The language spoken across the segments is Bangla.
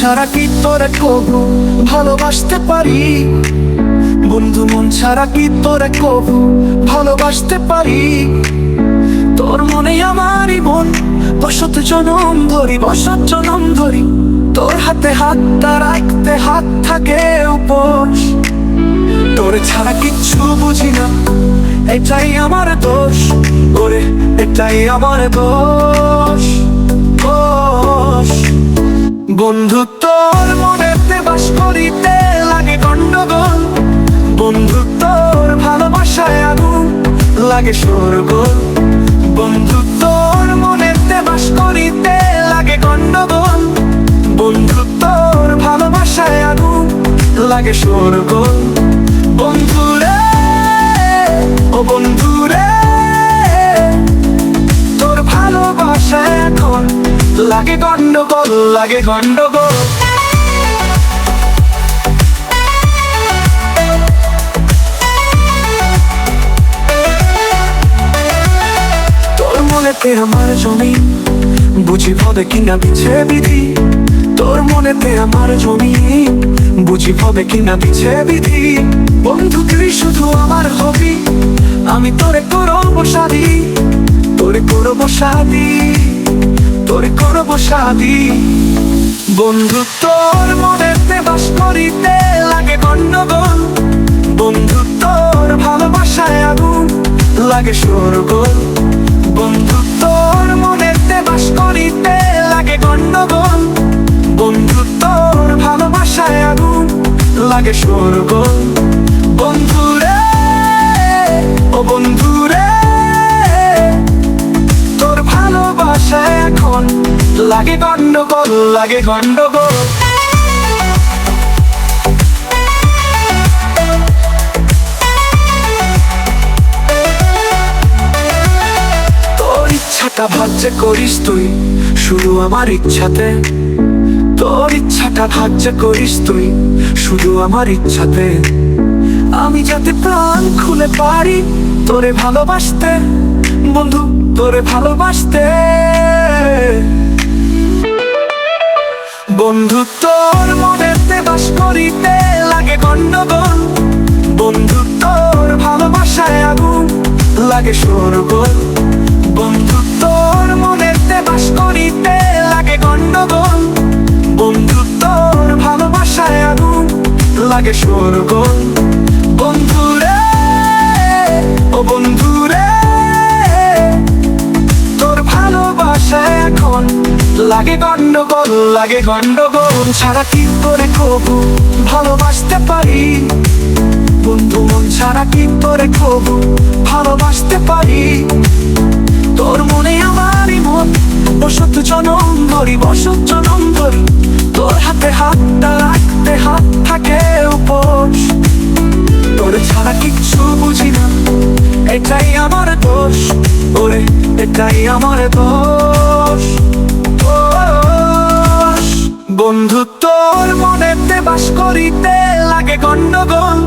ছাড়া কি তোরে কবু ভালোবাসতে পারি? বন্ধু, মন ছাড়া কি তোরে কবু ভালোবাসতে পারি? তোর মনে আমারই মন, বসত জনম ধরি, বসত জনম ধরি। তোর হাতে হাতটা রাখতে হাত থাকে উপোস। তোর ছাড়া কিচ্ছু বুঝি না, এটাই আমার দোষ। ওরে, এটাই আমার দোষ। বন্ধু তোর মনেতে বাস করিতে লাগে গন্ডগোল। বন্ধু তোর ভালোবাসায় আগুন লাগে সরগোল বন্ধু তোর মনেতে বাস করিতে লাগে গন্ডগোল। বন্ধু তোর ভালোবাসায় আগুন লাগে সরগোল লাগে গন্ডগোল লাগে গন্ডগোল। তোর মনেতে আমার জমি, বুঝি হবে কিনা বিছে বিধি। তোর মনেতে আমার জমি, বুঝি হবে কিনা বিছে বিধি। বন্ধু, তুই শুধু আমার হবি, আমি তোরে করব শাদি তোরে করব শাদি তোরে করব শাদি। বন্ধু, তোর মনেতে বাস করিতে লাগে গন্ডগোল। বন্ধু, তোর ভালোবাসায় আগুন লাগে সরগোল বন্ধু, তোর মনেতে বাস করিতে লাগে গন্ডগোল। বন্ধু, তোর ভালোবাসায় আগুন লাগে সরগোল বন্ধুরে ও বন্ধুরে ভালোবাসা এখন। লাগে গন্ডগোল লাগে গন্ডগোল। ইচ্ছাটা ভাজ্য করিস তুই, শুধু আমার ইচ্ছাতে। তোর ইচ্ছাটা ভাজ্য করিস তুই, শুধু আমার ইচ্ছাতে। আমি যাতে প্রাণ খুলে পারি তোরে ভালোবাসতে। বন্ধু তোরে ভালোবাসতে। বন্ধু, তোর মনেতে বাস করিতে লাগে গন্ডগোল বন্ধু, তোর ভালোবাসায় আগুন লাগে সরগোল বন্ধু, তোর মনেতে বাস করিতে লাগে গন্ডগোল বন্ধু, তোর ভালোবাসায় আগুন লাগে সরগোল বন্ধুরে ও বন্ধুরে ভালোবাসা এখন। লাগে গন্ডগোল লাগে গন্ডগোল, ছাড়া কি করে কবু ভালোবাসতে পারি। বন্ধু, মন ছাড়া কি করে কবু ভালোবাসতে পারি। তোর মনে আমারই মন, বসত জনম ধরি বসত জনম ধরি তোর হাতে হাতটা রাখতে হাত থাকে উপোস। তোর ছাড়া কিচ্ছু বুঝি না, এটাই আমার দোষ। ওরে এটাই আমার দোষ। বন্ধু, তোর মনেতে বাস করিতে লাগে গন্ডগোল।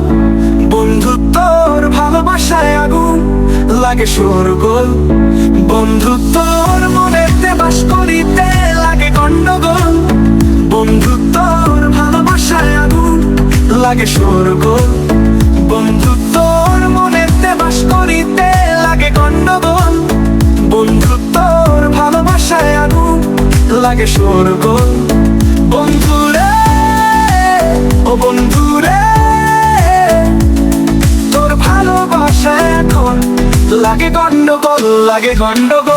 বন্ধু, তোর ভালোবাসায় আগুন লাগে সরগোল বন্ধু, তোর মনেতে বাস করিতে লাগে গন্ডগোল। বন্ধু, তোর ভালোবাসায় আগুন লাগে সরগোল লাগে সরগোল বন্ধুরে ও বন্ধুরে তোর ভালোবাসা এখন লাগে গন্ডগোল লাগে গন্ডগোল।